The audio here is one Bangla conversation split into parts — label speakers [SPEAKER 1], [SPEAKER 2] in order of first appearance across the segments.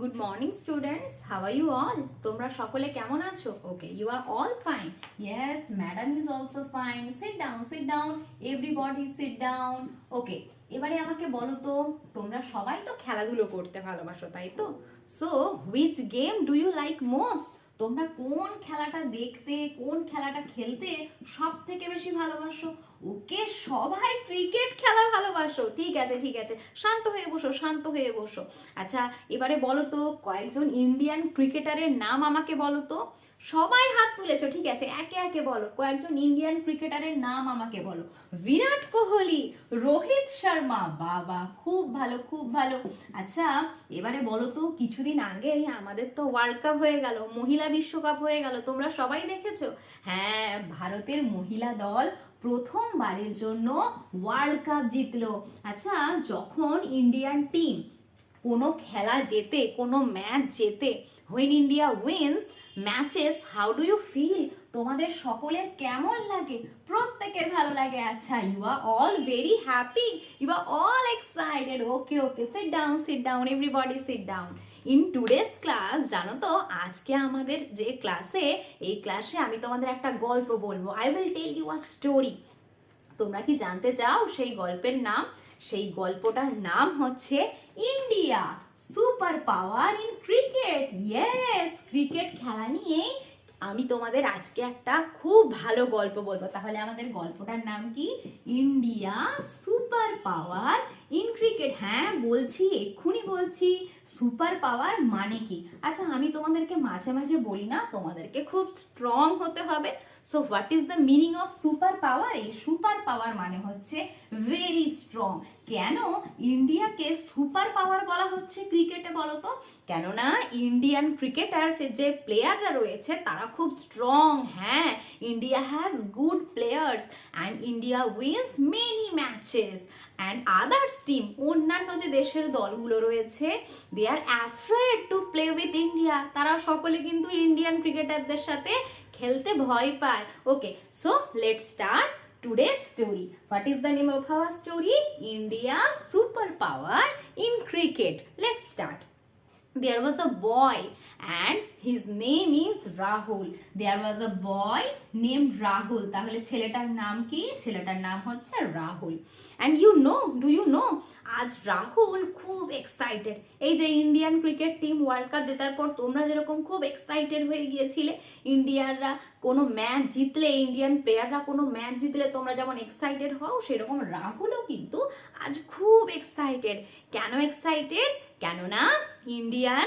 [SPEAKER 1] Good morning students how are you all তোমরা সকলে কেমন আছো? Okay you are all fine yes madam is also fine sit down sit down everybody sit down okay এবারে আমাকে বলো তো, তোমরা সবাই তো খেলাধুলো করতে ভালোবাসো, তাই তো? So which game do you like most তোমরা কোন খেলাটা দেখতে, কোন খেলাটা খেলতে সব থেকে বেশি ভালোবাসো? ওকে সবাই ক্রিকেট খেলা ভালোবাসো। ঠিক আছে ঠিক আছে। শান্ত হয়ে বসো, শান্ত হয়ে বসো। আচ্ছা এবারে বলো তো, কয়েকজন ইন্ডিয়ান ক্রিকেটারের নাম আমাকে বলো তো। সবাই হাত তুলেছো, ঠিক আছে? একে একে বলো। কয়েকজন ইন্ডিয়ান ক্রিকেটারের নাম আমাকে বলো। বিরাট কোহলি, রোহিত শর্মা, বাবা, খুব ভালো খুব ভালো। আচ্ছা এবারে বলো তো, কিছুদিন আগে আমাদের তো ওয়ার্ল্ড কাপ হয়ে গেল, মহিলা বিশ্বকাপ হয়ে গেল, তোমরা সবাই দেখেছ? হ্যাঁ ভারতের মহিলা দল প্রথমবারের জন্য ওয়ার্ল্ড কাপ জিতল। আচ্ছা যখন ইন্ডিয়ান টিম কোনো খেলা জেতে, কোনো ম্যাচ জেতে when India wins matches how do you feel তোমাদের সকলের কেমন লাগে? প্রত্যেকের ভালো লাগে। আচ্ছা you are all very happy you are all excited okay okay sit down sit down everybody sit down in today's class জানো তো, আজকে আমাদের যে ক্লাসে এই ক্লাসে আমি তোমাদের একটা গল্প বলব। I will tell you a story তোমরা কি জানতে চাও সেই গল্পের নাম? সেই গল্পটার নাম হচ্ছে India. Super power in cricket yes cricket খেলা নিয়ে আমি তোমাদের আজকে একটা খুব ভালো গল্প বলব। তাহলে আমাদের গল্পটার নাম কি? India super power in cricket হ্যাঁ বলছি, এক্ষুনি বলছি সুপার পাওয়ার মানে কি? আচ্ছা আমি তোমাদেরকে মাঝে মাঝে বলি না, তোমাদেরকে খুব স্ট্রং হতে হবে। So what is the meaning of super power এই সুপার পাওয়ার মানে হচ্ছে ভেরি স্ট্রং কেন ইন্ডিয়াকে সুপার পাওয়ার বলা হচ্ছে ক্রিকেটে বলো তো কেননা ইন্ডিয়ান ক্রিকেটার যে প্লেয়াররা রয়েছে, তারা খুব স্ট্রং হ্যাঁ। India has good players and India wins many matches and others team অন্যান্য যে দেশের দলগুলো রয়েছে they are afraid to play with India তারা সকলে কিন্তু ইন্ডিয়ান ক্রিকেটারদের সাথে খেলতে ভয় পায় okay so let start today's story. What is the name of our story? India superpower in cricket. Let's start. There was a boy and his name is Rahul. There was a boy named Rahul. তাহলে ছেলেটার নাম কি? ছেলেটার নাম হচ্ছে Rahul and you know do you know আজ রাহুল খুব এক্সাইটেড এই যে Indian cricket team world cup জেতার পর তোমরা যেরকম খুব এক্সাইটেড হয়ে গিয়েছিলে ইন্ডিয়ানরা কোনো ম্যাচ জিতলে ইন্ডিয়ান প্লেয়াররা কোনো ম্যাচ জিতলে তোমরা যেমন এক্সাইটেড হও, সেরকম রাহুলও কিন্তু আজ খুব এক্সাইটেড কেন এক্সাইটেড কেননা Indian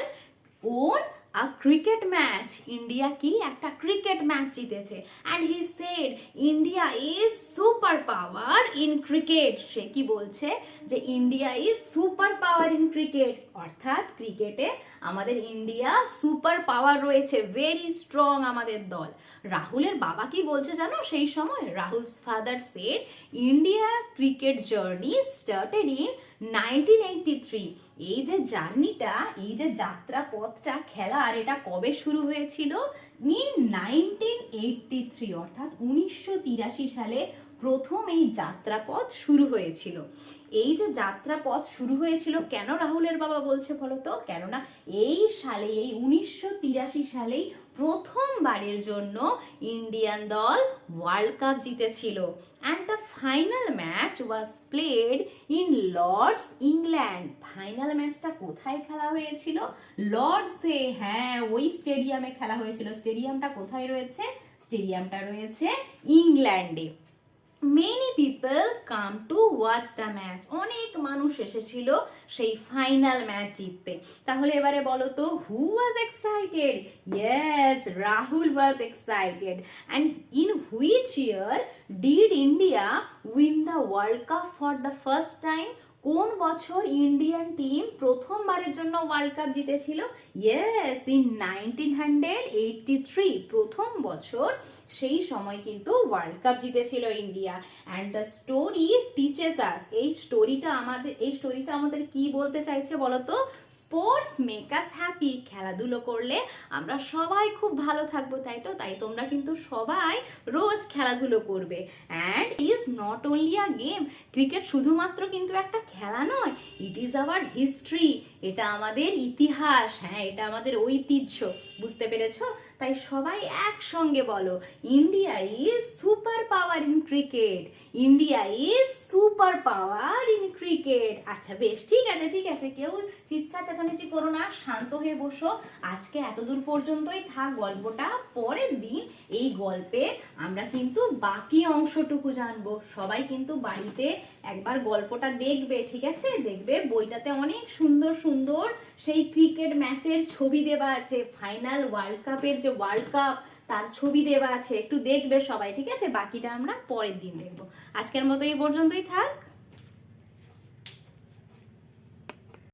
[SPEAKER 1] won a cricket match India কি? একটা ক্রিকেট ম্যাচ জিতেছে। And he said India is super power in cricket সে কি বলছে? যে India is super power in cricket অর্থাৎ ক্রিকেটে আমাদের ইন্ডিয়া সুপার পাওয়ার রয়েছে। ভেরি স্ট্রং আমাদের দল। রাহুলের বাবা কি বলছে জানো? সেই সময় Rahul's father said India cricket journey started in nineteen eighty three এই যে জার্নিটা, এই যে যাত্রা পথটা খেলা, আর এটা কবে শুরু হয়েছিল? ইন নাইনটিন এইটটি থ্রি অর্থাৎ উনিশশো তিরাশি সালে প্রথম এই যাত্রাপথ শুরু হয়েছিল। এই যে যাত্রাপথ শুরু হয়েছিল, কেন রাহুলের বাবা বলছে বলো তো? কেননা এই সালে এই উনিশশো তিরাশি সালেই প্রথমবারের জন্য ইন্ডিয়ান দল ওয়ার্ল্ড কাপ জিতেছিল। And the final match was played in Lord's England final ম্যাচটা কোথায় খেলা হয়েছিল? লর্ডসে হ্যাঁ ওই স্টেডিয়ামে খেলা হয়েছিল। স্টেডিয়ামটা কোথায় রয়েছে? স্টেডিয়ামটা রয়েছে ইংল্যান্ডে many people come to watch the match অনেক মানুষ এসেছিল সেই ফাইনাল ম্যাচ জিততে। তাহলে এবারে বলো তো who was excited yes Rahul was excited and in which year did India win the world cup for the first time কোন বছর ইন্ডিয়ান টিম প্রথমবারের জন্য ওয়ার্ল্ড কাপ জিতেছিল? Yes in nineteen hundred eighty three প্রথম বছর সেই সময় কিন্তু ওয়ার্ল্ড কাপ জিতেছিল India. And the story teaches us এই স্টোরিটা আমাদের, এই স্টোরিটা আমাদের কি বলতে চাইছে বলতো? স্পোর্টস মেক আস হ্যাপি খেলাধুলো করলে আমরা সবাই খুব ভালো থাকব, তাই তো? তাই তোমরা কিন্তু সবাই রোজ খেলাধুলো করবে। And is not only a game cricket শুধুমাত্র কিন্তু একটা খেলা নয় ইট ইজ আওয়ার হিস্ট্রি এটা আমাদের ইতিহাস হ্যাঁ এটা আমাদের ঐতিহ্য, বুঝতে পেরেছ? তাই সবাই একসঙ্গে বলো India is super power in cricket India is super power in cricket আচ্ছা বেশ, ঠিক আছে ঠিক আছে, কেউ চিৎকার চেঁচামেচি করো না, শান্ত হয়ে বসো। আজকে এত দূর পর্যন্তই থাক, গল্পটা, পরের দিন এই গল্পের আমরা কিন্তু বাকি অংশটুকু জানব। সবাই কিন্তু বাড়িতে একবার গল্পটা দেখবে। ঠিক আছে? দেখবে বইটাতে অনেক সুন্দর সুন্দর সেই ক্রিকেট ম্যাচের ছবি দেওয়া আছে। ফাইনাল ওয়ার্ল্ড কাপের যে ওয়ার্ল্ড কাপ তার ছবি দেওয়া আছে। একটু দেখবে সবাই, ঠিক আছে? বাকিটা আমরা পরের দিন দেখব। আজকের মতো এই পর্যন্তই থাক।